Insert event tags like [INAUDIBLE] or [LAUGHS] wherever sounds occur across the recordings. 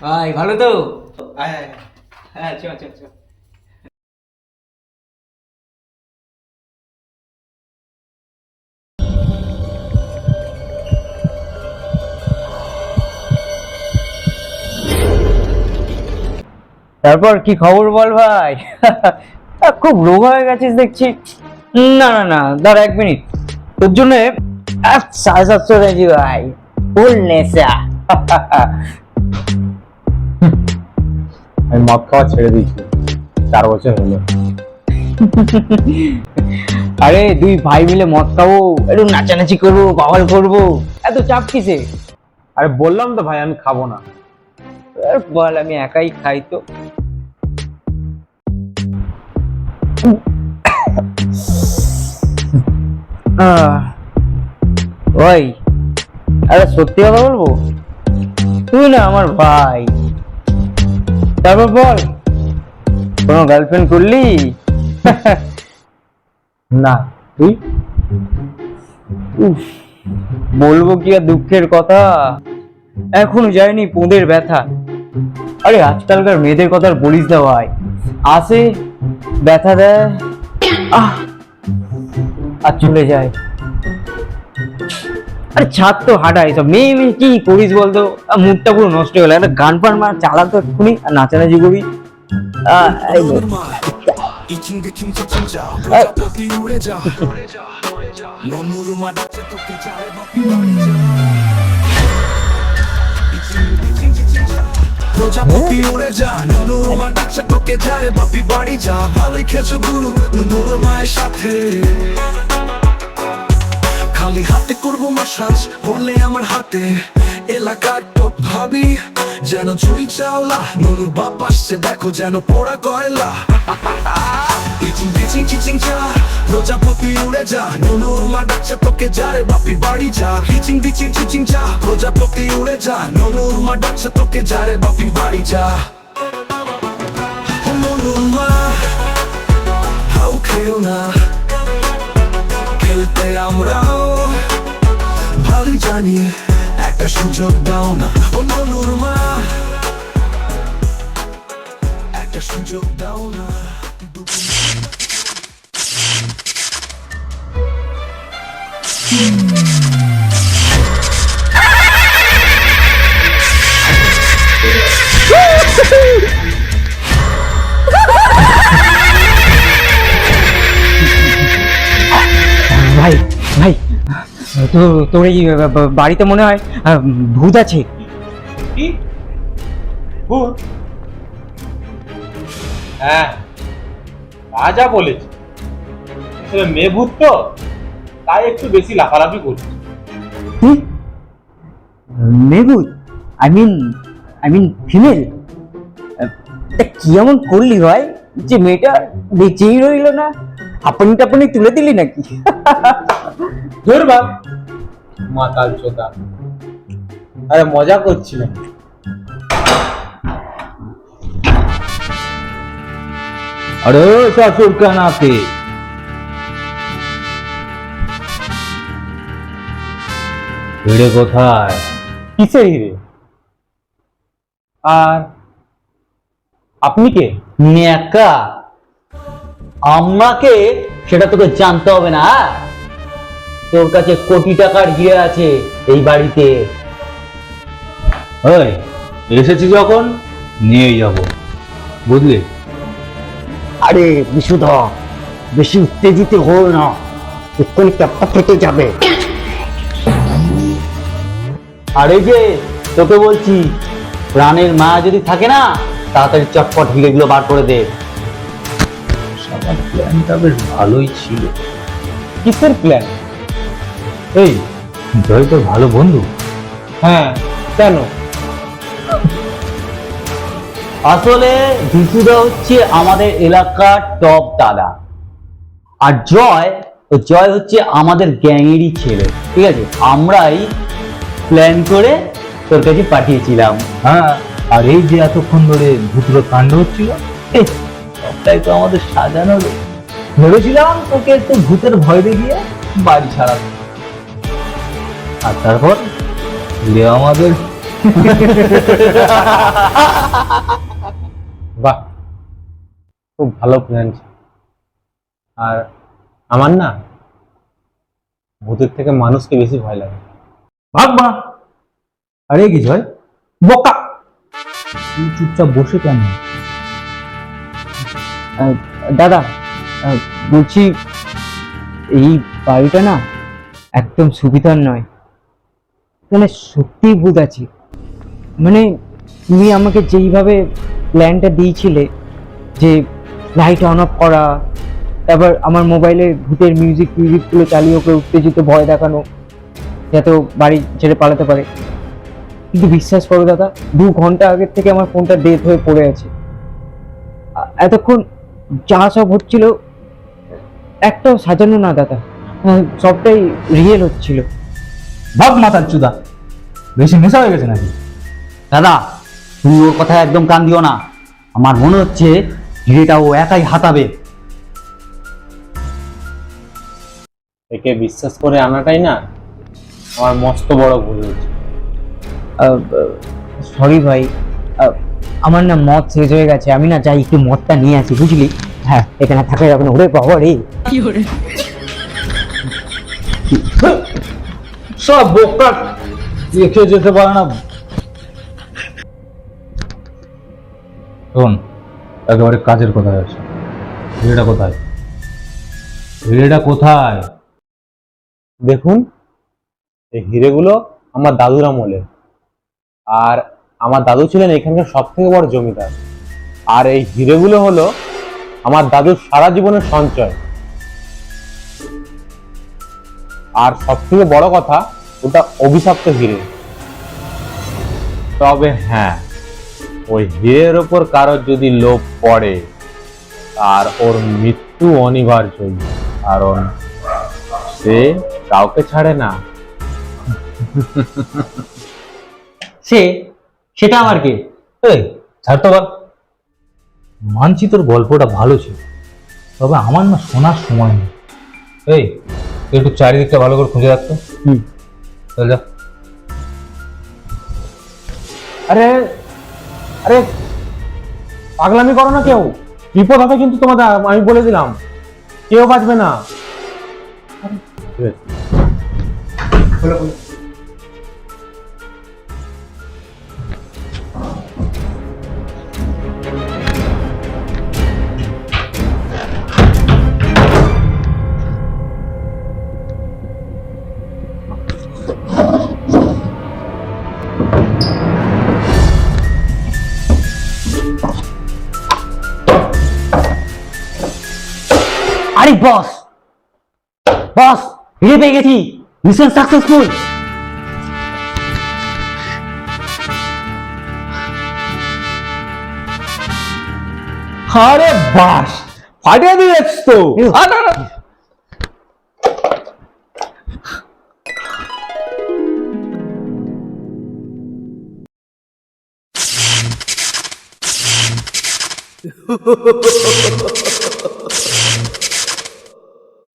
ভাই ভালো তো? হ্যাঁ চ চ চ তারপর কি খবর বল ভাই? [LAUGHS] খুব রোগ হয়ে গেছিস দেখছি। না না না দাঁড়া এক মিনিট। তোর জন্য সাড়ে সাতশো ভাই ফুল নেশা। [LAUGHS] আমি মদ খাওয়া ছেড়ে দিয়েছি। চার বছর হলো। [LAUGHS] আরে দুই ভাই মিলে মদ খাব একটু নাচানাচি করব বাওয়াল করব। এত চাপ কিসে? আরে বললাম তো ভাই আমি খাব না। বল আমি একাই খাই তো। [COUGHS] ওই আরে সত্যি কথা বলব? তুই না আমার ভাই। তারপর বল। কোনো গার্লফ্রেন্ড করলি? না তুই? উফ, বলব কি আর দুঃখের কথা? এখনও যায়নি পোঁদের ব্যথা। আরে আজকালকার মেয়েদের কথা আর বলিস না ভাই। আসে ব্যথা দেয় আহ আর চলে যায়। আরে ছাদ তো হাঁটা এইসব মেয়ে মেয়ে কি করিস বলতো? মুডটা পুরো নষ্ট হয়ে গেল। একটা গান পান মার, চালা তো এক্ষুনি, আর নাচানাচি করবি। প্রজাপতি উড়ে যা নুনুর মা ডাকছে যায় বাপি বাড়ি যা ভালোই খেছো গুরু নুনুর মায়ের সাথে খালি হাতে করব মাসাজ, বললে আমার হাতে। এলাকার টপ ভাবি, যেন চুরি চাওলা। নুনুর বাপ আসছে, দেখো যেন পোড়া কয়লা। ইচিং বিচিং চিচিং চা প্রজাপতি উড়ে যা। নুনুর মা ডাকছে, তোকে যা রে বাপি, বাড়ি যা। ইচিং বিচিং চিচিং চা প্রজাপতি উড়ে যা। নুনুর মা ডাকছে, তোকে যা রে বাপি, বাড়ি যা। নুনুর মা, হাউ খেও না। খেলতে আমরাও ভালো জানি একটা সুযোগ দাও না ও নুনুর মা একটা তো তোর এই বাড়িতে মনে হয় ভূত আছে? কি? ভূত? হ্যাঁ যা আসলে মেয়ে ভূত তো তাই একটু বেশি লাফালাফি করছি। I mean I mean female কি এমন করলি ভাই? যে মেয়েটা বেঁচেই রইল না? আপনি টাপনি তুলে দিলি নাকি? ধর বাপ মাতাল চোদা। আরে মজা করছিলাম। আরে শাশুর কানাতে হিড়ে কোথায়? কিসের হিরে আর আপনি কে? ন্যাকা আমাকে সেটা তোকে জানতে হবে না হ্যাঁ? তোর কাছে কোটি টাকার হিরে আছে এই বাড়িতে। ওই এসেছি যখন নিয়ে যাব। বুঝলি? আরে বিশুধর বেশি উত্তেজিত হও না। এক্ষুনি ক্যাপটা ফেটে যাবে। আরে যে তোকে বলছি প্রাণের মা যদি থাকে না তাড়াতাড়ি চটপট হিরেগুলো বার করে দে। প্ল্যানটা বেশ ভালোই ছিল। কিসের প্ল্যান এই জয় তোর ভালো বন্ধু। হ্যাঁ কেন? আসলে ভিসুদা হচ্ছে আমাদের এলাকার টপ দাদা। আর জয় জয় হচ্ছে আমাদের গ্যাংয়েরই ছেলে ঠিক আছে? আমরাই প্ল্যান করে তোর কাছে পাঠিয়েছিলাম। হ্যাঁ আর এই যে এতক্ষণ ধরে ভূতুর কাণ্ড হচ্ছিল? সবটাই তো আমাদের সাজানো। ভেবেছিলাম তোকে একটু ভূতের ভয় দেখিয়ে বাড়ি ছাড়াবো। আর তারপর আমাদের বাহ, খুব ভালো প্ল্যান আর আমার না ভূতের থেকে মানুষকে বেশি ভয় লাগে। ভাগ মা আরে কি জয়? বোকা। তুই চুপচাপ বসে কেন? দাদা বলছি, এই বাড়িটা না একদম সুবিধার নয়। মানে সত্যিই ভূত আছে। মানে তুমি আমাকে যেইভাবে প্ল্যানটা দিয়েছিলে, যে লাইট অন অফ করা, তারপর আমার মোবাইলে ভূতের মিউজিক মিউজিকগুলো চালিয়ে ওকে উত্তেজিত, ভয় দেখানো, যাতে বাড়ি ছেড়ে পালাতে পারে। কিন্তু বিশ্বাস করো দাদা, দু ঘণ্টা আগের থেকে আমার ফোনটা ডেথ হয়ে পড়ে আছে। এতক্ষণ যা সব হচ্ছিল, একটাও সাজানো না দাদা। সবটাই রিয়েল হচ্ছিল। ভাগ মাথার চুদা। বেশি নেশা হয়ে গেছে নাকি? দাদা তুমি ওর কথায় একদম কান দিও না। আমার মনে হচ্ছে হিরেটা ও একাই হাতাবে। একে বিশ্বাস করে আনাটাই না আমার মস্ত বড় ভুল হয়েছে। সরি ভাই আহ, আমার না মদ শেষ হয়ে গেছে আমি না যাই একটু মদটা নিয়ে আসি বুঝলি? হ্যাঁ। এখানে থাকা যাবে না ওরে বাবা রে। সব বোকা। রেখে যেতে পারে না। শোন একেবারে কাজের কথা আছে হিরেটা কোথায়? হিরেটা কোথায়? দেখুন এই হিরেগুলো আমার দাদুর আমলের আর আমার দাদু ছিলেন এখানকার সব থেকে বড় জমিদার। আর এই হিরেগুলো হলো আমার দাদুর সারা জীবনের সঞ্চয়। আর সব থেকে বড় কথা ওটা অভিশপ্ত হিরে। তবে হ্যাঁ ওই হিরের ওপর কারোর যদি লোভ পড়ে আর ওর মৃত্যু অনিবার্যই কারণ সে কাউকে ছাড়ে না। সে সেটা আবার কে? এই ছাড় তো বল মানছি তোর গল্পটা ভালো ছিল তবে আমার না শোনার সময় নেই। এই একটু চারিদিকটা ভালো করে খুঁজে রাখতো হুম। চল যা। আরে আরে পাগলামি করো না কেউ। বিপদ হবে কিন্তু তোমাদের আমি বলে দিলাম। কেউ বাঁচবে না। ঠিক আছে। বস বস ফিরে পেয়ে গেছি মিশন সাকসেসফুল আরে বাস ফাটিয়ে দিয়েছ তো। Ha ha ha ha ha!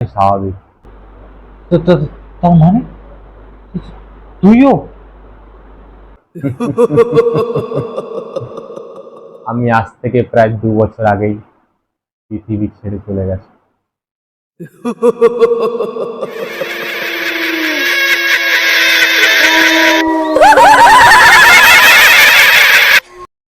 স্বাভাবিক তো তো তার মানে তুইও আমি আজ থেকে প্রায় দু বছর আগেই পৃথিবী ছেড়ে চলে গেছি।